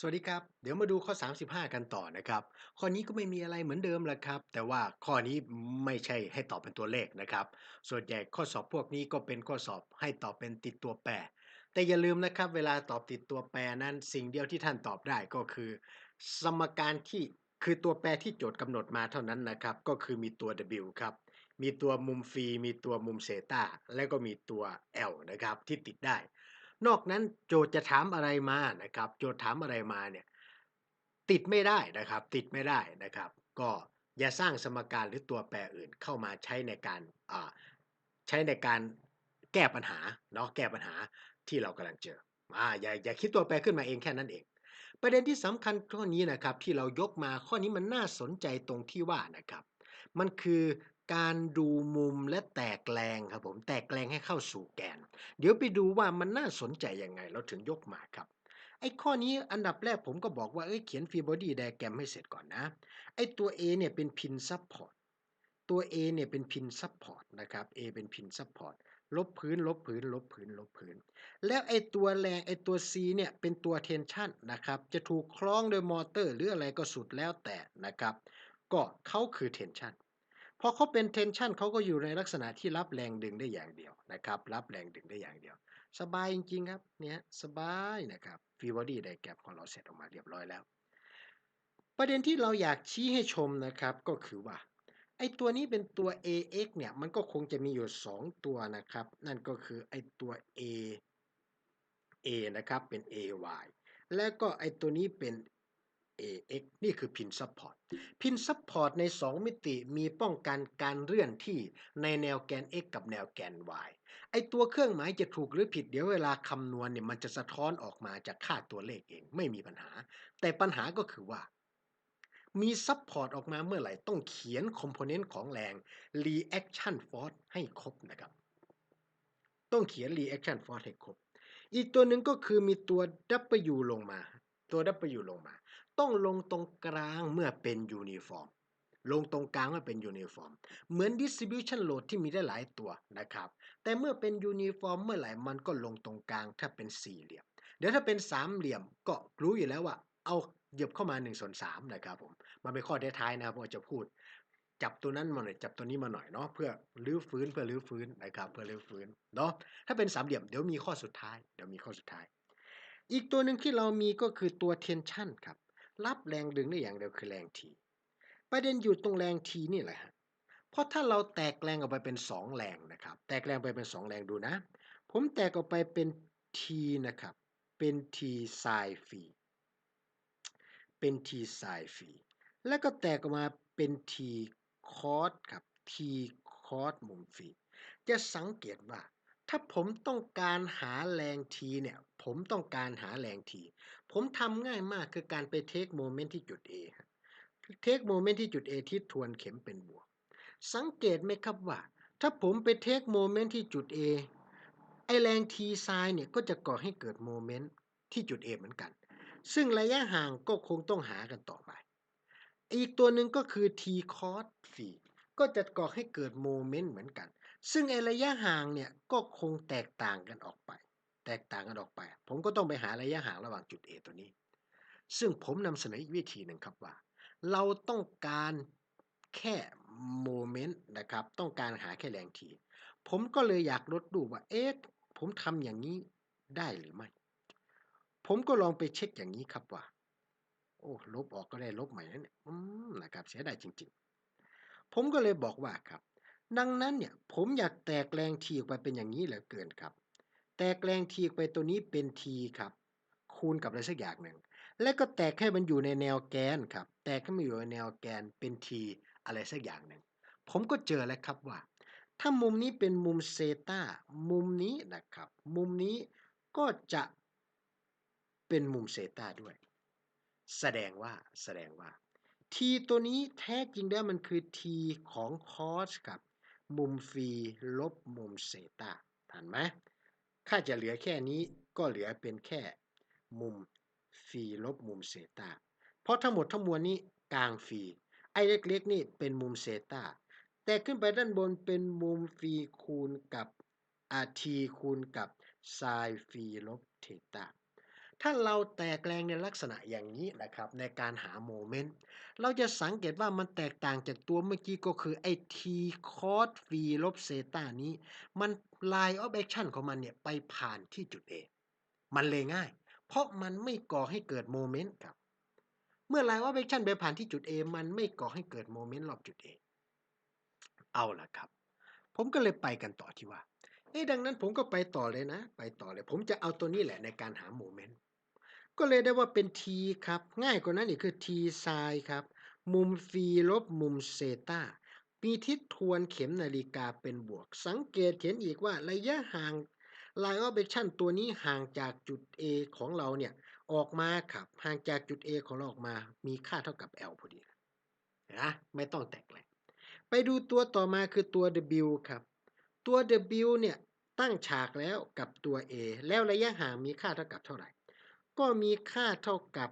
สวัสดีครับ เดี๋ยวมาดูข้อ 35 กันต่อนะครับ ข้อนี้ก็ไม่มีอะไรเหมือนเดิมแหละครับ แต่ว่าข้อนี้ไม่ใช่ให้ตอบเป็นตัวเลขนะครับ ส่วนใหญ่ข้อสอบพวกนี้ก็เป็นข้อสอบให้ตอบเป็นติดตัวแปร แต่อย่าลืมนะครับเวลาตอบติดตัวแปรนั้นสิ่งเดียวที่ท่านตอบได้ก็คือ สมการที่คือตัวแปรที่โจทย์กำหนดมาเท่านั้นนะครับ ก็คือมีตัว w ครับ มีตัวมุมฟรีมีตัวมุมเซตาและก็มีตัว L นะครับที่ติดได้ นอกนั้นโจทย์จะถามอะไรมานะครับ โจทย์ถามอะไรมาเนี่ยติดไม่ได้นะครับ ติดไม่ได้นะครับ ก็อย่าสร้างสมการหรือตัวแปรอื่นเข้ามาใช้ในการใช้ในการแก้ปัญหาเนาะแก้ปัญหาที่เรากำลังเจออ่าอย่าอย่าคิดตัวแปรขึ้นมาเองแค่นั้นเอง ประเด็นที่สำคัญข้อนี้นะครับที่เรายกมาข้อนี้มันน่าสนใจตรงที่ว่านะครับ มันคือ การดูมุมและแตกแรงครับผมแตกแรงให้เข้าสู่แกน เดี๋ยวไปดูว่ามันน่าสนใจยังไง เราถึงยกมาครับ ไอ้ข้อนี้อันดับแรกผมก็บอกว่าเอ้ยเขียนฟีบอดี้ไดแกรมให้เสร็จก่อนนะ ไอ้ตัว A เนี่ยเป็นพินซับพอร์ตตัว A เนี่ยเป็นพินซับพอร์ตนะครับ A เป็นพินซับพอร์ตลบพื้นลบพื้นลบพื้นลบพื้น แล้วไอ้ตัวแรงไอ้ตัว C เนี่ยเป็นตัวเทนชันนะครับ จะถูกคล้องโดยมอเตอร์หรืออะไรก็สุดแล้วแต่นะครับ ก็เขาคือเทนชัน พอเขาเป็นเทนชันเขาก็อยู่ในลักษณะที่รับแรงดึงได้อย่างเดียวนะครับ รับแรงดึงได้อย่างเดียว สบายจริงๆครับเนี่ยสบายนะครับฟีบอดี้ไดแกรมของเราเสร็จออกมาเรียบร้อยแล้ว ประเด็นที่เราอยากชี้ให้ชมนะครับก็คือว่าไอ้ตัวนี้เป็นตัว ax เนี่ยมันก็คงจะมีอยู่ 2 ตัวนะครับ นั่นก็คือไอ้ตัว a a นะครับเป็น ay แล้วก็ไอ้ตัวนี้เป็น ax นี่คือพินซัพพอร์ต พินซัพพอร์ตใน 2 มิติมีป้องกันการเลื่อนที่ในแนวแกน x กับแนวแกน y ไอตัวเครื่องหมายจะถูกหรือผิดเดี๋ยวเวลาคำนวณเนี่ยมันจะสะท้อนออกมาจากค่าตัวเลขเองไม่มีปัญหา แต่ปัญหาก็คือว่า มีซัพพอร์ตออกมาเมื่อไหร่ต้องเขียนคอมโพเนนต์ของแรง reaction force ให้ครบนะครับ ต้องเขียน reaction force ให้ครบ อีกตัวหนึ่งก็คือมีตัว W ลงมา ตัว W ลงมา ต้องลงตรงกลางเมื่อเป็นยูนิฟอร์ม ลงตรงกลางเมื่อเป็นยูนิฟอร์ม เหมือน distribution load ที่มีได้หลายตัวนะครับ แต่เมื่อเป็นยูนิฟอร์มเมื่อไหร่มันก็ลงตรงกลางถ้าเป็นสี่เหลี่ยม เดี๋ยวถ้าเป็นสามเหลี่ยมก็รู้อยู่แล้วว่า เอาเหยียบเข้ามา1ส่วน3นะครับผม มันเป็นข้อท้ายๆนะครับว่าจะพูด จับตัวนั้นมาหน่อยจับตัวนี้มาหน่อยเนาะเพื่อรื้อฟื้นเพื่อรื้อฟื้นนะครับเพื่อรื้อฟื้นเนาะถ้าเป็นสามเหลี่ยมเดี๋ยวมีข้อสุดท้ายเดี๋ยวมีข้อสุดท้าย อีกตัวหนึ่งที่เรามีก็คือตัว tension ครับ รับแรงดึงได้อย่างเดียวคือแรง T ประเด็นอยู่ตรงแรง T นี่แหละฮะเพราะถ้าเราแตกแรงออกไปเป็น 2 แรงนะครับ แตกแรงไปเป็น 2 แรงดูนะ ผมแตกออกไปเป็น T นะครับ เป็น T ไซฟีเป็น T ไซฟีแล้วก็แตกออกมาเป็น T คอสครับ T คอสมุมฟีจะสังเกตว่า ถ้าผมต้องการหาแรง T เนี่ย ผมต้องการหาแรง T ผมทำง่ายมากคือการไปเทคโมเมนต์ที่จุด A เทคโมเมนต์ที่จุด A ที่ทวนเข็มเป็นบวก สังเกตไหมครับว่า ถ้าผมไปเทคโมเมนต์ที่จุด A ไอแรง T ไซน์เนี่ยก็จะก่อให้เกิดโมเมนต์ที่จุด A เหมือนกัน ซึ่งระยะห่างก็คงต้องหากันต่อไป อีกตัวหนึ่งก็คือ T cos ฟก็จะก่อให้เกิดโมเมนต์เหมือนกัน ซึ่งไอระยะห่างเนี่ยก็คงแตกต่างกันออกไป แตกต่างกันออกไป ผมก็ต้องไปหาระยะห่างระหว่างจุด A ตัวนี้ ซึ่งผมนำเสนออีกวิธีหนึ่งครับว่า เราต้องการแค่โมเมนต์นะครับ ต้องการหาแค่แรงที ผมก็เลยอยากลดดูว่า เอ๊ะผมทำอย่างนี้ได้หรือไม่ ผมก็ลองไปเช็คอย่างนี้ครับว่า โอ้ลบออกก็ได้ลบใหม่นั่นเนี่ยอืมนะครับ เสียดายจริง ๆ ผมก็เลยบอกว่าครับ ดังนั้นเนี่ยผมอยากแตกแรงทีออกไปเป็นอย่างนี้เหลือเกินครับ แตกแรงทีออกไปตัวนี้เป็นทีครับ คูณกับอะไรสักอย่างหนึ่ง แล้วก็แตกให้มันอยู่ในแนวแกนครับ แตกให้มันอยู่ในแนวแกนเป็นทีอะไรสักอย่างหนึ่ง ผมก็เจอแล้วครับว่า ถ้ามุมนี้เป็นมุมเซตามุมนี้นะครับ มุมนี้ก็จะเป็นมุมเซตาด้วย แสดงว่าแสดงว่าทีตัวนี้แท้จริงแล้วมันคือทีของคอสกับ มุมฟีลบมุมเซตาทันไหมถ้าจะเหลือแค่นี้ก็เหลือเป็นแค่มุมฟีลบมุมเซตาเพราะทั้งหมดทั้งมวลนี้กลางฟีไอ้เล็กๆนี่เป็นมุมเซตาแต่ขึ้นไปด้านบนเป็นมุมฟีคูณกับอาทีคูณกับไซฟีลบเทตา ถ้าเราแตกแรงในลักษณะอย่างนี้นะครับในการหาโมเมนต์ เราจะสังเกตว่ามันแตกต่างจากตัวเมื่อกี้ก็คือไอ้ t cos v ลบเซตานี้ มัน line of action ของมันเนี่ยไปผ่านที่จุด A มันเลยง่าย เพราะมันไม่ก่อให้เกิดโมเมนต์ครับ เมื่อ line of action ไปผ่านที่จุด A มันไม่ก่อให้เกิดโมเมนต์รอบจุด A เอาละครับ ผมก็เลยไปกันต่อที่ว่าเอ๊ะดังนั้นผมก็ไปต่อเลยนะ ไปต่อเลย ผมจะเอาตัวนี้แหละในการหาโมเมนต์ ก็เลยได้ว่าเป็น t ครับ ง่ายกว่านั้นอีกคือ t ไซน์ครับ มุมฟีลบมุมเซตามีทิศทวนเข็มนาฬิกาเป็นบวก สังเกตเห็นอีกว่าระยะห่าง line of action ตัวนี้ห่างจากจุด A ของเราเนี่ย ออกมาครับ ห่างจากจุด A ของเราออกมา มีค่าเท่ากับ L พอดีนะไม่ต้องแตกแหลกไปดูตัวต่อมาคือตัว W ครับ ตัว W เนี่ย ตั้งฉากแล้วกับตัว A แล้วระยะห่างมีค่าเท่ากับเท่าไหร่ ก็มีค่าเท่ากับ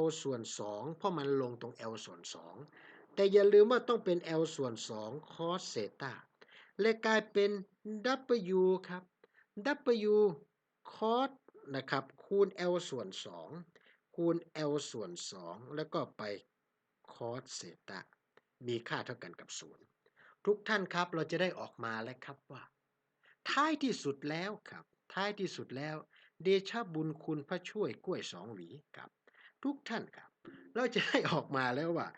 L ส่วน 2 เพราะมันลงตรง L ส่วน 2 แต่อย่าลืมว่าต้องเป็น L ส่วน 2 cos เซต้าและกลายเป็น W ครับ W cos นะครับ คูณ L ส่วน 2 คูณ L ส่วน 2 แล้วก็ไป cos เซต้ามีค่าเท่ากันกับ 0 ทุกท่านครับเราจะได้ออกมาแล้วครับว่า ท้ายที่สุดแล้วครับ ท้ายที่สุดแล้ว เดชะบุญคุณพระช่วยกล้วยสองหวีครับ ทุกท่านครับ เราจะได้ออกมาแล้วว่า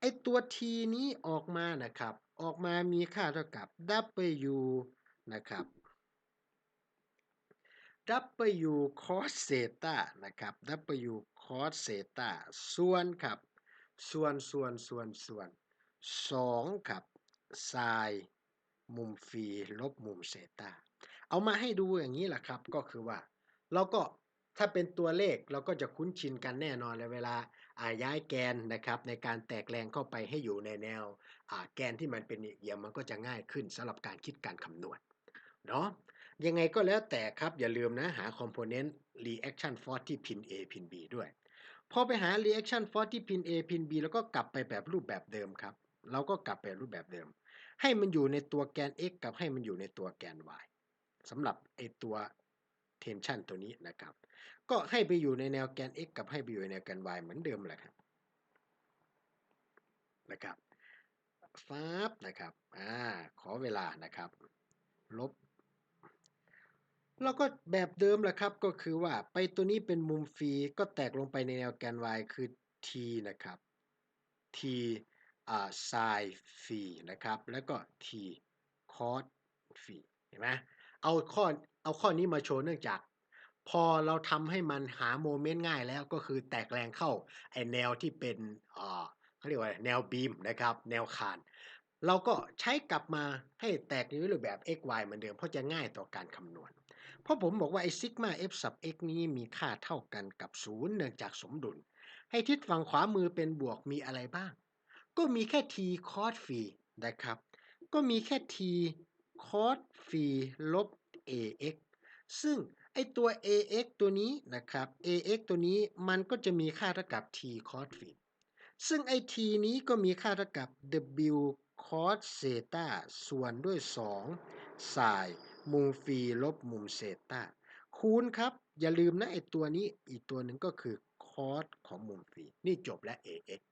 ไอตัว t นี้ออกมานะครับ ออกมามีค่าเท่ากับ w นะครับ w cos เซตานะครับ w cos เซตาส่วนครับ ส่วนส่วนส่วนส่วน2ครับไซน์มุมฟีลบมุมเซตาเอามาให้ดูอย่างนี้แหละครับ ก็คือว่า เราก็ถ้าเป็นตัวเลขเราก็จะคุ้นชินกันแน่นอนเลยเวลาย้ายแกนนะครับในการแตกแรงเข้าไปให้อยู่ในแนวแกนที่มันเป็นเอียงมันก็จะง่ายขึ้นสำหรับการคิดการคำนวณเนาะยังไงก็แล้วแต่ครับอย่าลืมนะหาคอมโพเนนต์ reaction force ที่พิน A พิน B ด้วยพอไปหา reaction force ที่พิน A พิน B แล้วก็กลับไปแบบรูปแบบเดิมครับ เราก็กลับไปรูปแบบเดิม ให้มันอยู่ในตัวแกน x กับให้มันอยู่ในตัวแกน y สำหรับไอตัว tension ตัวนี้นะครับ ก็ให้ไปอยู่ในแนวแกน x กับให้ไปอยู่ในแนวแกน y เหมือนเดิมแหละครับนะครับฟ้าบนะครับอ่าขอเวลานะครับ ลบ แล้วก็แบบเดิมแหละครับก็คือว่าไปตัวนี้เป็นมุมฟรีก็แตกลงไปในแนวแกน y คือ t นะครับ t อ่า sin ฟีนะครับ แล้วก็ t cos ฟีเห็นไหม เอาข้อเอาข้อนี้มาโชว์เนื่องจาก พอเราทำให้มันหาโมเมนต์ง่ายแล้วก็คือแตกแรงเข้าไอแนวที่เป็นเขาเรียกว่าแนวบีมนะครับ แนวคานเราก็ใช้กลับมาให้แตกในรูปแบบ x y เหมือนเดิม เพราะจะง่ายต่อการคำนวณ เพราะผมบอกว่าไอซิกมา f sub x นี้มีค่าเท่ากันกับ 0 เนื่องจากสมดุล ให้ทิศฝั่งขวามือเป็นบวกมีอะไรบ้าง ก็มีแค่ t cos ฟรีนะครับ ก็มีแค่ t cos ฟีลบ ax ซึ่งไอตัว ax ตัวนี้นะครับ ax ตัวนี้มันก็จะมีค่าเท่ากับ t cos ฟีซึ่งไอ t นี้ก็มีค่าเท่ากับ w cos เซตาส่วนด้วย2 sin มุมฟีลบมุมเซตาคูณครับ อย่าลืมนะไอตัวนี้อีกตัวหนึ่งก็คือ cos ของมุมฟีนี่จบแล้ว ax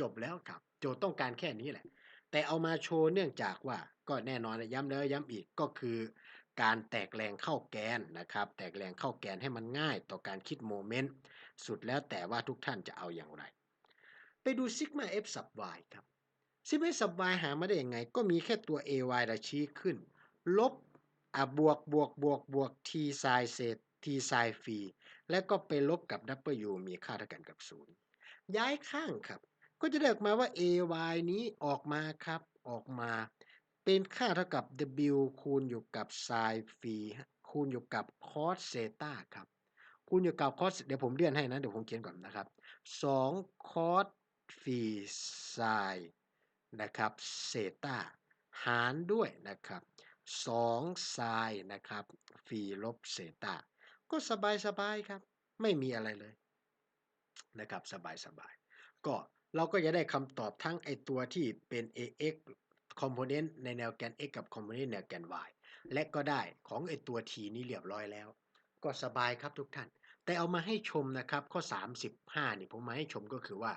จบแล้วครับ โจทย์ต้องการแค่นี้แหละ แต่เอามาโชว์เนื่องจากว่าก็แน่นอนย้ำแล้วย้ำอีกก็คือ การแตกแรงเข้าแกนนะครับ แตกแรงเข้าแกนให้มันง่ายต่อการคิดโมเมนต์สุดแล้วแต่ว่าทุกท่านจะเอาอย่างไร ไปดูซิกมา f sub y ครับซิกมา f sub y หามาได้ยังไง ก็มีแค่ตัว ay ราชี้ขึ้น ลบอะบวกบวกบวกบวก t sin เศษ t sin ฟรีแล้วก็ไปลบกับ w มีค่าเท่ากันกับ 0 ย้ายข้างครับ ก็จะได้ออกมาว่า ay นี้ออกมาครับ ออกมา เป็นค่าเท่ากับ w คูณอยู่กับ sin ฟีคูณอยู่กับ cos เซตาครับ คูณอยู่กับ cos เดี๋ยวผมเลื่อนให้นะ เดี๋ยวผมเขียนก่อนนะครับ 2 cos ฟรี sin นะครับเซตาหารด้วยนะครับ2 sin นะครับฟีลบเซตาก็สบายสบายครับ ไม่มีอะไรเลยนะครับ สบายสบายก็ เราก็จะได้คำตอบทั้งไอตัวที่เป็น ax component ในแนวแกน x กับ component แนวแกน y และก็ได้ของไอตัว t นี้เรียบร้อยแล้ว ก็สบายครับทุกท่าน แต่เอามาให้ชมนะครับข้อ 35 นี่ผมมาให้ชมก็คือว่า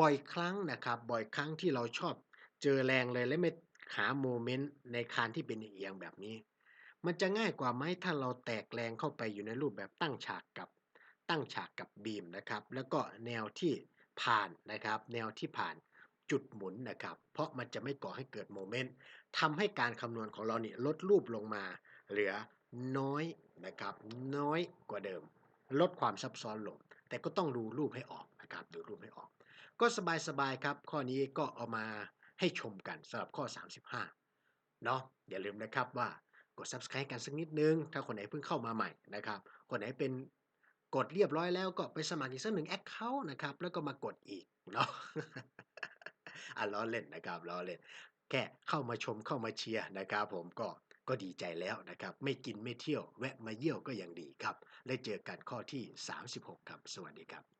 บ่อยครั้งนะครับบ่อยครั้งที่เราชอบเจอแรงเลยและไม่หาโมเมนต์ในคานที่เป็นเอียงแบบนี้ มันจะง่ายกว่าไหมถ้าเราแตกแรงเข้าไปอยู่ในรูปแบบตั้งฉากกับตั้งฉากกับบีมนะครับ แล้วก็แนวที่ ผ่านนะครับ แนวที่ผ่านจุดหมุนนะครับ เพราะมันจะไม่ก่อให้เกิดโมเมนต์ทำให้การคำนวณของเราเนี่ยลดรูปลงมา เหลือน้อยนะครับ น้อยกว่าเดิม ลดความซับซ้อนลง แต่ก็ต้องดูรูปให้ออกนะครับดูรูปให้ออก ก็สบายๆครับ ข้อนี้ก็เอามาให้ชมกันสำหรับข้อ 35 เนาะอย่าลืมนะครับว่ากด subscribe กันสักนิดนึง ถ้าคนไหนเพิ่งเข้ามาใหม่นะครับ คนไหนเป็น กดเรียบร้อยแล้วก็ไปสมัครอีกสักหนึ่งแอคเคาท์นะครับ แล้วก็มากดอีกเนาะอะล้อเล่นนะครับล้อเล่น แค่เข้ามาชมเข้ามาเชียร์นะครับ ผมก็ก็ดีใจแล้วนะครับ ไม่กินไม่เที่ยว แวะมาเยี่ยวก็ยังดีครับ และเจอกันข้อที่ 36 ครับ สวัสดีครับ